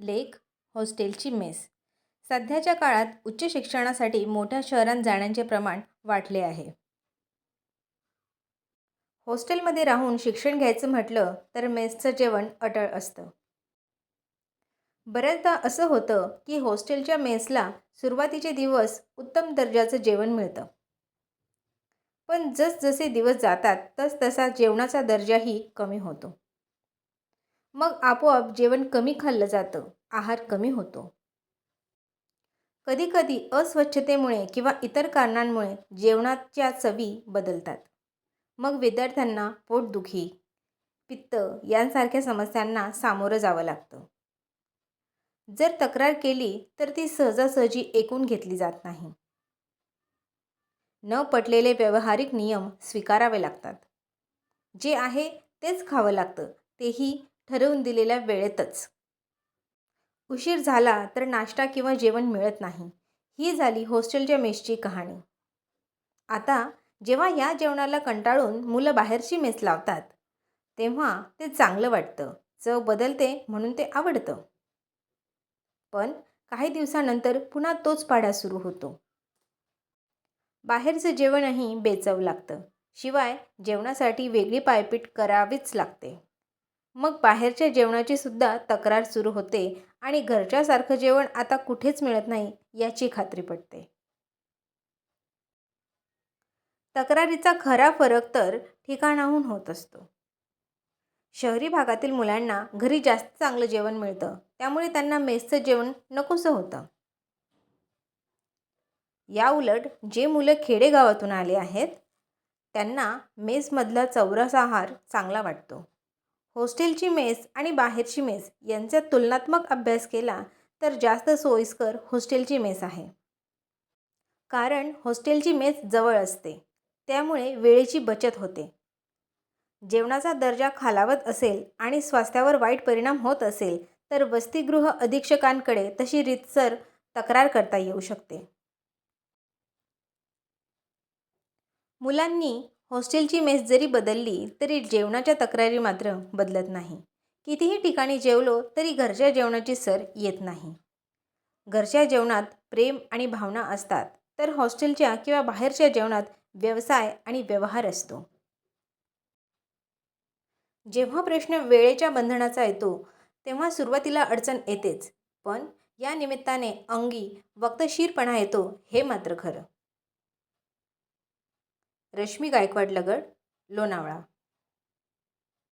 लेख हॉस्टेलची मेस. सध्याच्या काळात उच्च शिक्षणासाठी मोठ्या शहरांत जाण्याचे प्रमाण वाढले आहे. हॉस्टेलमध्ये राहून शिक्षण घ्यायचं म्हटलं तर मेसचं जेवण अटळ असतं. बऱ्याचदा असं होतं की हॉस्टेलच्या मेसला सुरुवातीचे दिवस उत्तम दर्जाचं जेवण मिळतं. पण जसजसे दिवस जातात तसतसा जेवणाचा दर्जाही कमी होतो. मग आपोआप जेवण कमी खाल्लं जातं आहार कमी होतो. कधीकधी अस्वच्छतेमुळे किंवा इतर कारणांमुळे जेवणाच्या चवी बदलतात. मग विद्यार्थ्यांना पोटदुखी पित्त यांसारख्या समस्यांना सामोरं जावं लागतं. जर तक्रार केली तर ती सहजासहजी ऐकून घेतली जात नाही. न पटलेले व्यावहारिक नियम स्वीकारावे लागतात. जे आहे तेच खावं लागतं तेही ठरवून दिलेल्या वेळेतच. उशीर झाला तर नाश्ता किंवा जेवण मिळत नाही. ही झाली हॉस्टेलच्या मेसची कहाणी. आता जेव्हा या जेवणाला कंटाळून मुलं बाहेरची मेस लावतात तेव्हा ते चांगलं वाटतं. चव बदलते म्हणून ते आवडतं. पण काही दिवसानंतर पुन्हा तोच पाढा सुरू होतो. बाहेरचं जेवणही बेचव लागतं. शिवाय जेवणासाठी वेगळी पायपीट करावीच लागते. मग बाहेरच्या जेवणाची सुद्धा तक्रार सुरू होते आणि घरच्यासारखं जेवण आता कुठेच मिळत नाही याची खात्री पटते. तक्रारीचा खरा फरक तर ठिकाणाहून होत असतो. शहरी भागातील मुलांना घरी जास्त चांगलं जेवण मिळतं त्यामुळे त्यांना मेसचं जेवण नकोसं होतं. या उलट जे मुलं खेडेगावातून आले आहेत त्यांना मेसमधला चौरस आहार चांगला वाटतो. हॉस्टेलची मेस आणि बाहेरची मेस यांचा तुलनात्मक अभ्यास केला तर जास्त सोयीस्कर हॉस्टेलची मेस आहे. कारण हॉस्टेलची मेस जवळ असते त्यामुळे वेळेची बचत होते. जेवणाचा दर्जा खालावत असेल आणि स्वास्थ्यावर वाईट परिणाम होत असेल तर वसतिगृह अधीक्षकांकडे तशी रीतसर तक्रार करता येऊ शकते. मुलांनी हॉस्टेलची मेस जरी बदलली तरी जेवणाच्या तक्रारी मात्र बदलत नाही. कितीही ठिकाणी जेवलो तरी घरच्या जेवणाची सर येत नाही. घरच्या जेवणात प्रेम आणि भावना असतात तर हॉस्टेलच्या किंवा बाहेरच्या जेवणात व्यवसाय आणि व्यवहार असतो. जेव्हा प्रश्न वेळेच्या बंधनाचा येतो तेव्हा सुरुवातीला अडचण येतेच पण या निमित्ताने अंगी वक्तशीरपणा येतो हे मात्र खरं. रश्मी गायकवाड लगड लोणावळा.